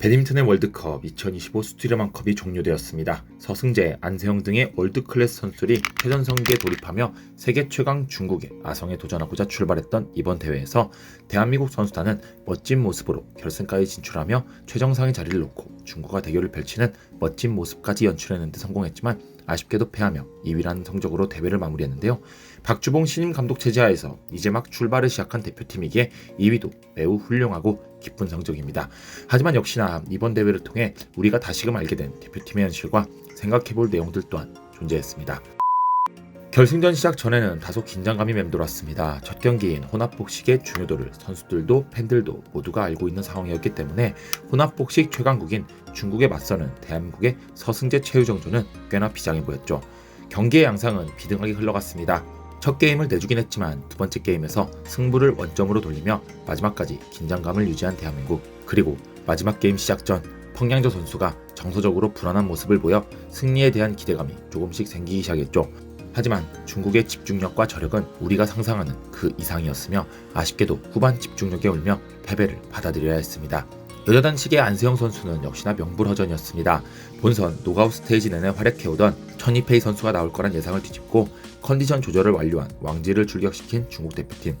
배드민턴의 월드컵 2025 스튜디오만컵이 종료되었습니다. 서승재, 안세영 등의 월드 클래스 선수들이 최전 성기에 돌입하며 세계 최강 중국의 아성에 도전하고자 출발했던 이번 대회에서 대한민국 선수단은 멋진 모습으로 결승까지 진출하며 최정상의 자리를 놓고 중국과 대결을 펼치는 멋진 모습까지 연출했는데 성공했지만 아쉽게도 패하며 2위라는 성적으로 대회를 마무리했는데요. 박주봉 신임 감독 체제하에서 이제 막 출발을 시작한 대표팀이기에 2위도 매우 훌륭하고 기쁜 성적입니다. 하지만 역시나 이번 대회를 통해 우리가 다시금 알게 된 대표팀의 현실과 생각해볼 내용들 또한 존재했습니다. 결승전 시작 전에는 다소 긴장감이 맴돌았습니다. 첫 경기인 혼합복식의 중요도를 선수들도 팬들도 모두가 알고 있는 상황이었기 때문에 혼합복식 최강국인 중국에 맞서는 대한민국의 서승재 최유정조는 꽤나 비장해 보였죠. 경기의 양상은 비등하게 흘러갔습니다. 첫 게임을 내주긴 했지만 두 번째 게임에서 승부를 원점으로 돌리며 마지막까지 긴장감을 유지한 대한민국 그리고 마지막 게임 시작 전 펑양저 선수가 정서적으로 불안한 모습을 보여 승리에 대한 기대감이 조금씩 생기기 시작했죠. 하지만 중국의 집중력과 저력은 우리가 상상하는 그 이상이었으며 아쉽게도 후반 집중력에 울며 패배를 받아들여야 했습니다. 여자 단식의 안세영 선수는 역시나 명불허전이었습니다. 본선 노가웃 스테이지 내내 활약해오던 천이페이 선수가 나올 거란 예상을 뒤집고 컨디션 조절을 완료한 왕지를 출격시킨 중국 대표팀.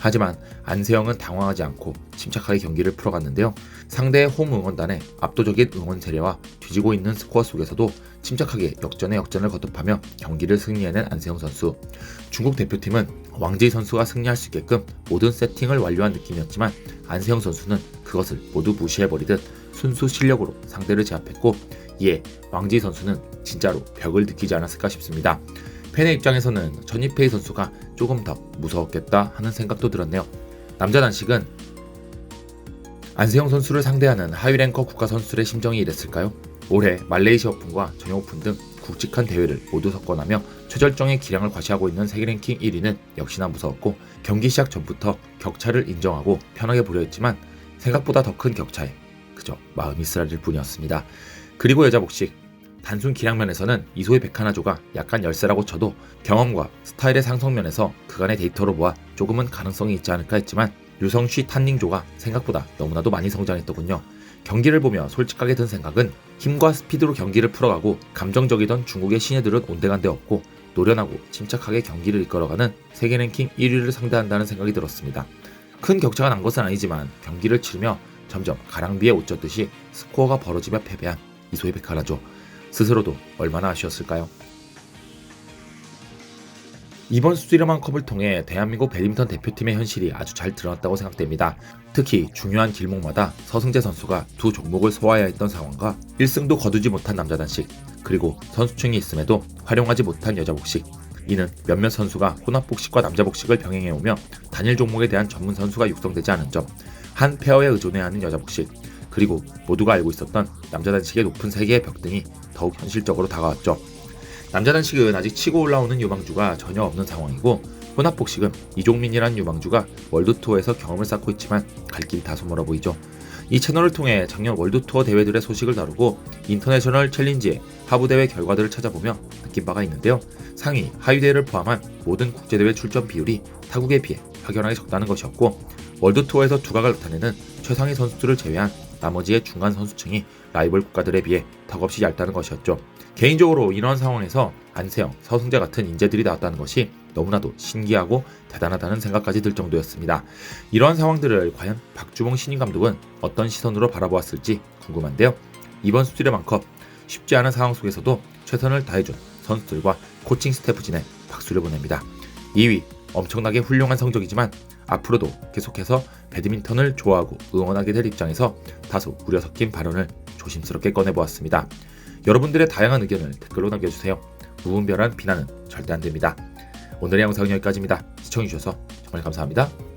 하지만 안세영은 당황하지 않고 침착하게 경기를 풀어갔는데요. 상대의 홈 응원단의 압도적인 응원 세례와 뒤지고 있는 스코어 속에서도 침착하게 역전에 역전을 거듭하며 경기를 승리해낸 안세영 선수. 중국 대표팀은 왕지 선수가 승리할 수 있게끔 모든 세팅을 완료한 느낌이었지만 안세영 선수는 그것을 모두 무시해버리듯 순수 실력으로 상대를 제압했고 이에 왕지 선수는 진짜로 벽을 느끼지 않았을까 싶습니다. 팬의 입장에서는 전이페이 선수가 조금 더 무서웠겠다 하는 생각도 들었네요. 남자 단식은 안세영 선수를 상대하는 하위 랭커 국가 선수들의 심정이 이랬을까요? 올해 말레이시아 오픈과 전용 오픈 등 굵직한 대회를 모두 석권하며 최절정의 기량을 과시하고 있는 세계 랭킹 1위는 역시나 무서웠고 경기 시작 전부터 격차를 인정하고 편하게 보려 했지만 생각보다 더 큰 격차에 그저 마음이 쓰라릴 뿐이었습니다. 그리고 여자 복식 단순 기량면에서는 이소희 백하나조가 약간 열세라고 쳐도 경험과 스타일의 상성면에서 그간의 데이터로 보아 조금은 가능성이 있지 않을까 했지만 유성쉬 탄닝조가 생각보다 너무나도 많이 성장했더군요. 경기를 보며 솔직하게 든 생각은 힘과 스피드로 경기를 풀어가고 감정적이던 중국의 신예들은 온데간데 없고 노련하고 침착하게 경기를 이끌어가는 세계 랭킹 1위를 상대한다는 생각이 들었습니다. 큰 격차가 난 것은 아니지만 경기를 치르며 점점 가랑비에 옷 젖듯이 스코어가 벌어지며 패배한 이소희 백하나조 스스로도 얼마나 아쉬웠을까요? 이번 스튜디오만컵을 통해 대한민국 배드민턴 대표팀의 현실이 아주 잘 드러났다고 생각됩니다. 특히 중요한 길목마다 서승재 선수가 두 종목을 소화해야 했던 상황과 1승도 거두지 못한 남자 단식, 그리고 선수층이 있음에도 활용하지 못한 여자 복식, 이는 몇몇 선수가 혼합 복식과 남자 복식을 병행해오며 단일 종목에 대한 전문 선수가 육성되지 않은 점, 한 페어에 의존해야 하는 여자 복식, 그리고 모두가 알고 있었던 남자 단식의 높은 세계의 벽 등이 더욱 현실적으로 다가왔죠. 남자 단식은 아직 치고 올라오는 유망주가 전혀 없는 상황이고 혼합 복식은 이종민이란 유망주가 월드 투어에서 경험을 쌓고 있지만 갈 길이 다소 멀어 보이죠. 이 채널을 통해 작년 월드 투어 대회들의 소식을 다루고 인터내셔널 챌린지의 하부 대회 결과들을 찾아보며 느낀 바가 있는데요. 상위, 하위 대회를 포함한 모든 국제 대회 출전 비율이 타국에 비해 확연하게 적다는 것이었고 월드 투어에서 두각을 나타내는 최상위 선수들을 제외한 나머지의 중간 선수층이 라이벌 국가들에 비해 턱없이 얇다는 것이었죠. 개인적으로 이러한 상황에서 안세영, 서승재 같은 인재들이 나왔다는 것이 너무나도 신기하고 대단하다는 생각까지 들 정도였습니다. 이러한 상황들을 과연 박주봉 신임 감독은 어떤 시선으로 바라보았을지 궁금한데요. 이번 스튜디오만컵 쉽지 않은 상황 속에서도 최선을 다해준 선수들과 코칭 스태프진에 박수를 보냅니다. 2위 엄청나게 훌륭한 성적이지만 앞으로도 계속해서 배드민턴을 좋아하고 응원하게 될 입장에서 다소 우려 섞인 발언을 조심스럽게 꺼내보았습니다. 여러분들의 다양한 의견을 댓글로 남겨주세요. 무분별한 비난은 절대 안 됩니다. 오늘의 영상은 여기까지입니다. 시청해주셔서 정말 감사합니다.